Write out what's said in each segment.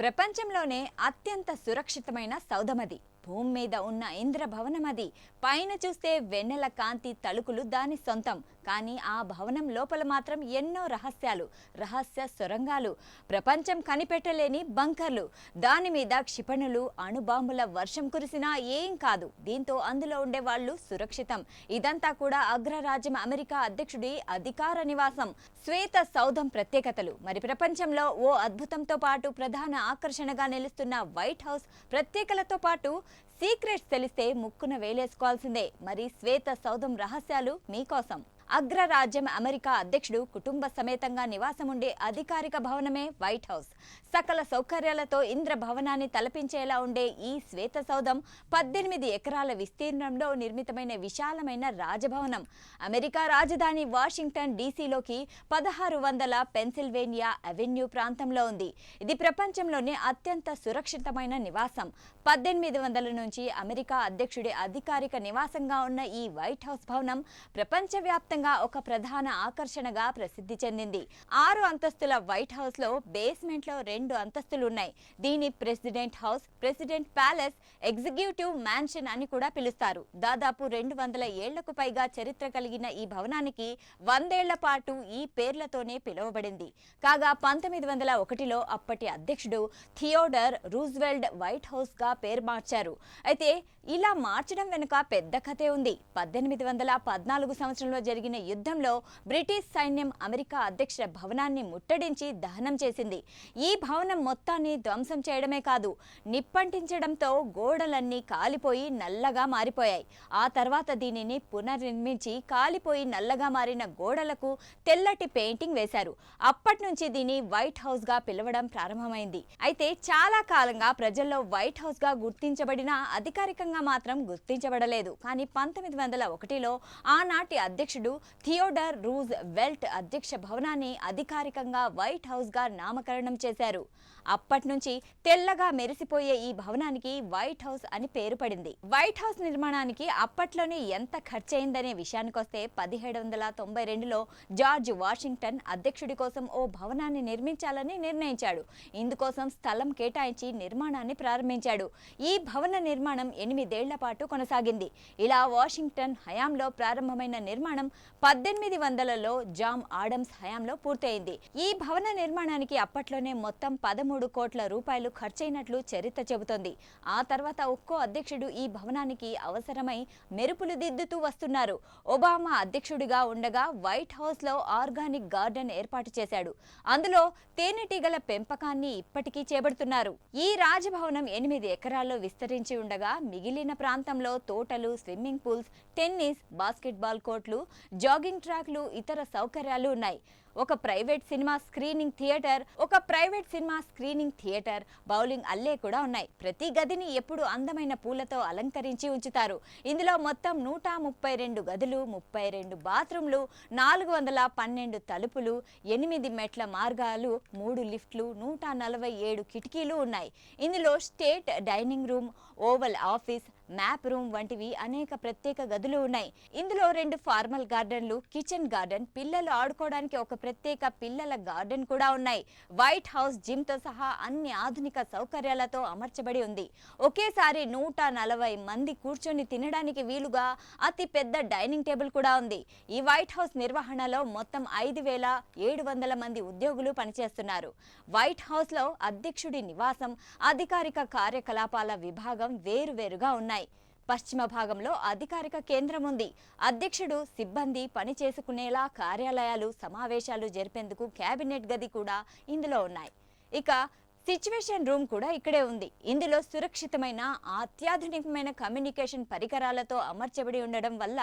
ప్రపంచంలోనే అత్యంత సురక్షితమైన సౌధమది. భూమి మీద ఉన్న ఇంద్రభవనం అది పైన చూస్తే వెన్నెల కాంతి తలుకులు దాని సొంతం. కానీ ఆ భవనం లోపల మాత్రం ఎన్నో రహస్యాలు రహస్య సొరంగాలు. ప్రపంచం కనిపెట్టలేని బంకర్లు. దాని మీద క్షిపణులు అణుబాంబుల వర్షం కురిసినా ఏం కాదు. దీంతో అందులో ఉండే వాళ్ళు సురక్షితం. ఇదంతా కూడా అగ్రరాజ్యం అమెరికా అధ్యక్షుడి అధికార నివాసం. శ్వేత సౌధం ప్రత్యేకతలు. మరి ప్రపంచంలో ఓ అద్భుతంతో పాటు ప్రధాన ఆకర్షణగా నిలుస్తున్న వైట్ హౌస్ ప్రత్యేకలతో పాటు సీక్రెట్స్ తెలిస్తే ముక్కున వేలేసుకోవాల్సిందే. మరి శ్వేత సౌధం రహస్యాలు మీకోసం. అగ్రరాజ్యం అమెరికా అధ్యక్షుడు కుటుంబ సమేతంగా నివాసం ఉండే అధికారిక భవనమే వైట్ హౌస్. సకల సౌకర్యాలతో ఇంద్ర భవనాన్ని తలపించేలా ఉండే ఈ శ్వేత సౌధం పద్దెనిమిది ఎకరాల విస్తీర్ణంలో నిర్మితమైన విశాలమైన రాజభవనం. అమెరికా రాజధాని వాషింగ్టన్ డీసీలోకి పదహారు వందల పెన్సిల్వేనియా అవెన్యూ ప్రాంతంలో ఉంది. ఇది ప్రపంచంలోనే అత్యంత సురక్షితమైన నివాసం. పద్దెనిమిది వందల నుంచి అమెరికా అధ్యక్షుడి అధికారిక నివాసంగా ఉన్న ఈ వైట్ హౌస్ భవనం ప్రపంచవ్యాప్తంగా ఒక ప్రధాన ఆకర్షణగా ప్రసిద్ధి చెందింది. ఆరు అంతస్తుల వైట్ హౌస్లో బేస్మెంట్లో రెండు అంతస్తులు ఉన్నాయి దీని president house president palace executive mansion అని కూడా పిలుస్తారు. దాదాపు రెండు వందల ఏళ్ళకు పైగా చరిత్ర కలిగిన ఈ భవనానికి వందేళ్ళ పాటు ఈ పేర్లతోనే పిలువబడింది. కాగా పంతొమ్మిది వందల ఒకటిలో అప్పటి అధ్యక్షుడు థియోడర్ రూజ్వెల్డ్ వైట్ హౌస్గా పేరు మార్చారు. అయితే ఇలా మార్చడం వెనుక పెద్ద కథే ఉంది. పద్దెనిమిది వందల పద్నాలుగు సంవత్సరంలో జరిగిన యుద్ధంలో బ్రిటిష్ సైన్యం అమెరికా అధ్యక్ష భవనాన్ని ముట్టడించి దహనం చేసింది. ఈ భవనం మొత్తాన్ని ధ్వంసం చేయడమే కాదు నిప్పంటించడంతో గోడలన్నీ కాలిపోయి నల్లగా మారిపోయాయి. ఆ తర్వాత దీనిని పునర్నిర్మించి కాలిపోయి నల్లగా మారిన గోడలకు తెల్లటి పెయింటింగ్ వేశారు. అప్పటి నుంచి దీన్ని వైట్ హౌస్గా పిలవడం ప్రారంభమైంది. అయితే చాలా కాలంగా ప్రజల్లో వైట్ హౌస్గా గుర్తించబడిన అధికారికంగా మాత్రం గుర్తించబడలేదు. కానీ పంతొమ్మిది వందల ఒకటిలో ఆనాటి అధ్యక్షుడు థియోడర్ రూజ్ వెల్ట్ అధ్యక్ష భవనాన్ని అధికారికంగా వైట్ హౌస్గా నామకరణం చేశారు. అప్పటి నుంచి తెల్లగా మెరిసిపోయే ఈ భవనానికి వైట్ హౌస్ అని పేరు పడింది. వైట్ హౌస్ నిర్మాణానికి అప్పట్లోనే ఎంత ఖర్చయిందనే విషయానికొస్తే పదిహేడు వందల తొంభై రెండులో జార్జ్ వాషింగ్టన్ అధ్యక్షుడి కోసం ఓ భవనాన్ని నిర్మించాలని నిర్ణయించాడు. ఇందుకోసం స్థలం కేటాయించి నిర్మాణాన్ని ప్రారంభించాడు. ఈ భవన నిర్మాణం ఎనిమిదేళ్ళ పాటు కొనసాగింది. ఇలా వాషింగ్టన్ హయాంలో ప్రారంభమైన నిర్మాణం పద్దెనిమిది వందలలో జామ్ ఆడమ్స్ హయాంలో పూర్తయింది. ఈ భవన నిర్మాణానికి అప్పట్లోనే మొత్తం పదమూడు కోట్ల రూపాయలు ఖర్చయినట్లు చరిత్ర చెబుతోంది. ఆ తర్వాత ఒక్కో అధ్యక్షుడు ఈ భవనానికి అవసరమై మెరుపులు దిద్దుతూ వస్తున్నారు. ఒబామా అధ్యక్షుడిగా ఉండగా వైట్ హౌస్లో ఆర్గానిక్ గార్డెన్ ఏర్పాటు చేశాడు. అందులో తేనెటీగల పెంపకాన్ని ఇప్పటికీ చేపడుతున్నారు. ఈ రాజభవనం ఎనిమిది ఎకరాల్లో విస్తరించి ఉండగా మిగిలిన ప్రాంతంలో తోటలు స్విమ్మింగ్ పూల్స్ టెన్నిస్ బాస్కెట్బాల్ కోర్టులు జాగింగ్ ట్రాక్లు ఇతర సౌకర్యాలు ఉన్నాయి. ఒక ప్రైవేట్ సినిమా స్క్రీనింగ్ థియేటర్ ఒక private cinema screening theatre bowling alley కూడా ఉన్నాయి. ప్రతి గదిని ఎప్పుడు అందమైన పూలతో అలంకరించి ఉంచుతారు. ఇందులో మొత్తం నూట ముప్పై రెండు గదులు ముప్పై రెండు బాత్రూంలు నాలుగు వందల పన్నెండు తలుపులు ఎనిమిది మెట్ల మార్గాలు మూడు లిఫ్ట్లు నూట నలభై ఏడు కిటికీలు ఉన్నాయి. ఇందులో state dining room oval office map room వంటివి అనేక ప్రత్యేక గదులు ఉన్నాయి. ఇందులో రెండు ఫార్మల్ గార్డెన్లు కిచెన్ గార్డెన్ పిల్లలు ఆడుకోవడానికి ఒక ప్రత్యేక పిల్లల గార్డెన్ కూడా ఉన్నాయి. వైట్ హౌస్ జిమ్తో సహా అన్ని ఆధునిక సౌకర్యాలతో అమర్చబడి ఉంది. ఒకేసారి నూట నలభై మంది కూర్చొని తినడానికి వీలుగా అతి పెద్ద డైనింగ్ టేబుల్ కూడా ఉంది. ఈ వైట్ హౌస్ నిర్వహణలో మొత్తం ఐదు వేల ఏడు వందల మంది ఉద్యోగులు పనిచేస్తున్నారు. వైట్ హౌస్లో అధ్యక్షుడి నివాసం అధికారిక కార్యకలాపాల విభాగం వేరువేరుగా ఉన్నాయి. పశ్చిమ భాగంలో అధికారిక కేంద్రం ఉంది. అధ్యక్షుడు సిబ్బంది పని చేసుకునేలా కార్యాలయాలు సమావేశాలు జరిపేందుకు కేబినెట్ గది కూడా ఇందులో ఉన్నాయి. ఇక సిచ్యువేషన్ రూమ్ కూడా ఇక్కడే ఉంది. ఇందులో సురక్షితమైన అత్యాధునికమైన కమ్యూనికేషన్ పరికరాలతో అమర్చబడి ఉండడం వల్ల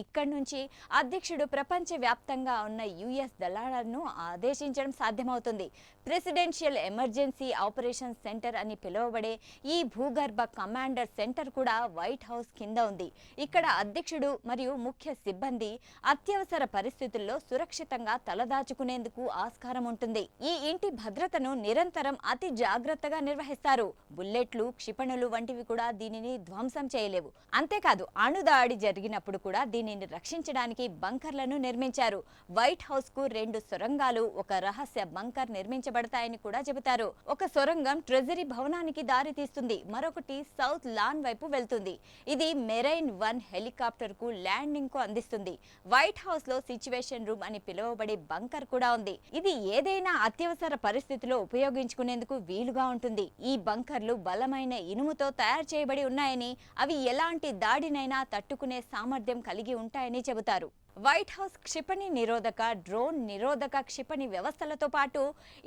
ఇక్కడి నుంచి అధ్యక్షుడు ప్రపంచ వ్యాప్తంగా ఉన్న యుఎస్ దళాలను ఆదేశించడం సాధ్యమవుతుంది. ప్రెసిడెన్షియల్ ఎమర్జెన్సీ ఆపరేషన్ సెంటర్ అని పిలువబడే ఈ భూగర్భ కమాండర్ సెంటర్ కూడా వైట్ హౌస్ కింద ఉంది. ఇక్కడ అధ్యక్షుడు మరియు ముఖ్య సిబ్బంది అత్యవసర పరిస్థితుల్లో సురక్షితంగా తలదాచుకునేందుకు ఆస్కారం ఉంటుంది. ఈ ఇంటి భద్రతను నిరంతరం అతి అతి జాగ్రత్తగా నిర్వహిస్తారు. బుల్లెట్లు క్షిపణులు వంటివి కూడా దీనిని ధ్వంసం చేయలేవు. అంతేకాదు అణుదాడి జరిగినప్పుడు కూడా దీనిని రక్షించడానికి బంకర్లను నిర్మించారు. వైట్ హౌస్కు రెండు సొరంగాలు ఒక రహస్య బంకర్ నిర్మించబడతాయని కూడా చెబుతారు. ఒక సొరంగం ట్రెజరీ భవనానికి దారి తీస్తుంది. మరొకటి సౌత్ లాన్ వైపు వెళ్తుంది. ఇది మెరైన్ వన్ హెలికాప్టర్కు ల్యాండింగ్కు అందిస్తుంది. వైట్ హౌస్లో సిచ్యువేషన్ రూమ్ అని పిలువబడే బంకర్ కూడా ఉంది. ఇది ఏదైనా అత్యవసర పరిస్థితిలో ఉపయోగించుకునేందుకు వీలుగా ఉంటుంది. ఈ బంకర్లు బలమైన ఇనుముతో తయారు చేయబడి ఉన్నాయని అవి ఎలాంటి దాడినైనా తట్టుకునే సామర్థ్యం కలిగి ఉంటాయని చెబుతారు. వైట్ హౌస్ క్షిపణి నిరోధక డ్రోన్ నిరోధక క్షిపణి వ్యవస్థలతో పాటు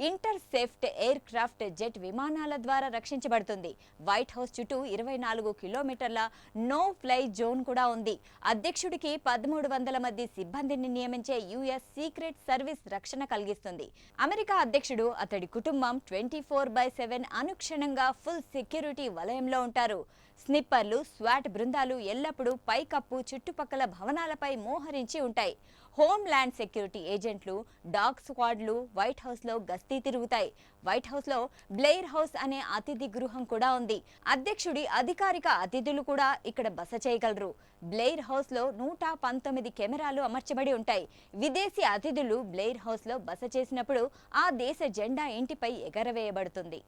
ఇంటర్సెప్ట్ ఎయిర్ క్రాఫ్ట్ జెట్ విమానాల ద్వారా రక్షించబడుతుంది. వైట్ హౌస్ చుట్టూ ఇరవై నాలుగు కిలోమీటర్ల నో ఫ్లై జోన్ కూడా ఉంది. అధ్యక్షుడికి పదమూడు వందల మంది సిబ్బందిని నియమించే యుఎస్ సీక్రెట్ సర్వీస్ రక్షణ కలిగిస్తుంది. అమెరికా అధ్యక్షుడు అతడి కుటుంబం ట్వంటీ ఫోర్ బై సెవెన్ అనుక్షణంగా ఫుల్ సెక్యూరిటీ వలయంలో ఉంటారు. స్నిప్పర్లు స్వాట్ బృందాలు ఎల్లప్పుడూ పైకప్పు చుట్టుపక్కల భవనాలపై మోహరించి ఉంటాయి. హోమ్ ల్యాండ్ సెక్యూరిటీ ఏజెంట్లు డాగ్ స్క్వాడ్లు వైట్ హౌస్లో గస్తీ తిరుగుతాయి. వైట్ హౌస్లో బ్లెయిర్ హౌస్ అనే అతిథి గృహం కూడా ఉంది. అధ్యక్షుడి అధికారిక అతిథులు కూడా ఇక్కడ బస చేయగలరు. బ్లెయిర్ హౌస్లో నూట పంతొమ్మిది కెమెరాలు అమర్చబడి ఉంటాయి. విదేశీ అతిథులు బ్లెయిర్ హౌస్లో బస చేసినప్పుడు ఆ దేశ జెండా ఇంటిపై ఎగరవేయబడుతుంది.